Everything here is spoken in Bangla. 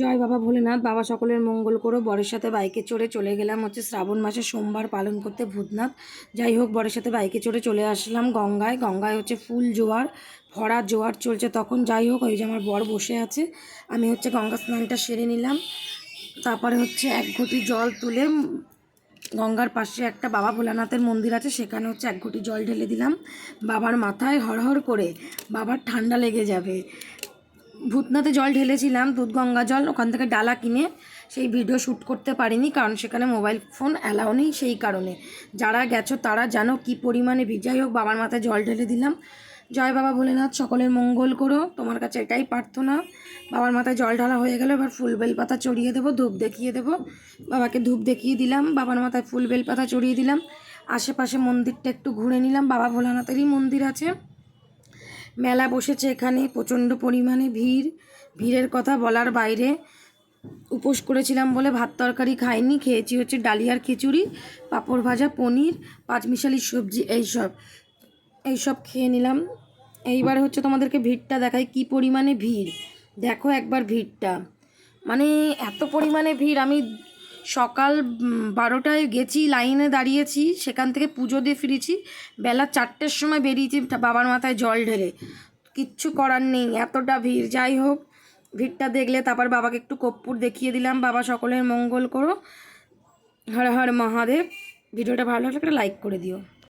জয় বাবা ভোলেনাথ, বাবা সকলের মঙ্গল করো। বরের সাথে বাইকে চড়ে চলে গেলাম হচ্ছে শ্রাবণ মাসে, সোমবার পালন করতে ভূতনাথ। যাই হোক, বরের সাথে বাইকে চড়ে চলে আসলাম গঙ্গায়। গঙ্গায় হচ্ছে ফুল জোয়ার, ভরা জোয়ার চলছে তখন। যাই হোক, ওই যে আমার বর বসে আছে। আমি হচ্ছে গঙ্গা স্নানটা সেরে নিলাম। তারপরে হচ্ছে এক ঘটি জল তুলে গঙ্গার পাশে একটা বাবা ভোলানাথের মন্দির আছে, সেখানে হচ্ছে এক ঘটি জল ঢেলে দিলাম। বাবার মাথায় হরহর করে বাবার ঠান্ডা লেগে যাবে। ভূতনাথে জল ঢেলেছিলাম দুধ গঙ্গা জল, ওখান থেকে ডালা কিনে সেই ভিডিও শ্যুট করতে পারিনি কারণ সেখানে মোবাইল ফোন অ্যালাও নেই সেই কারণে। যারা গেছো তারা জানো কি পরিমাণে ভিজাই হোক, বাবার মাথায় জল ঢেলে দিলাম। জয় বাবা ভোলেনাথ, সকলের মঙ্গল করো, তোমার কাছে এটাই প্রার্থনা। বাবার মাথায় জল ঢালা হয়ে গেল, এবার ফুল বেল পাতা চড়িয়ে দেবো, ধূপ দেখিয়ে দেবো। বাবাকে ধূপ দেখিয়ে দিলাম, বাবার মাথায় ফুল বেল পাতা চড়িয়ে দিলাম। আশেপাশে মন্দিরটা একটু ঘুরে নিলাম, বাবা ভোলানাথেরই মন্দির আছে। মেলা বসেছে এখানে, প্রচণ্ড পরিমাণে ভিড়। ভিড়ের কথা বলার বাইরে উপোস করেছিলাম বলে ভাত তরকারি খাইনি, খেয়েছি হচ্ছে ডালিয়ার খিচুড়ি, পাঁপড় ভাজা, পনির, পাঁচমিশালি সবজি, এইসব। এইসব খেয়ে নিলাম। এইবার হচ্ছে তোমাদেরকে ভিড়টা দেখাই কি পরিমাণে ভিড়। দেখো একবার ভিড়টা। মানে এত পরিমাণে ভিড় আমি সকাল বারোটায় গেছি, লাইনে দাঁড়িয়েছি, সেখান থেকে পুজো দিয়ে ফিরেছি। বেলা চারটের সময় বেরিয়েছি বাবার মাথায় জল ঢেলে। কিচ্ছু করার নেই, এতটা ভিড়। যাই হোক, ভিড়টা দেখলে তারপর বাবাকে একটু কর্পূর দেখিয়ে দিলাম। বাবা, সকলের মঙ্গল করো। হর হর মহাদেব। ভিডিওটা ভালো লাগলে একটা লাইক করে দিও।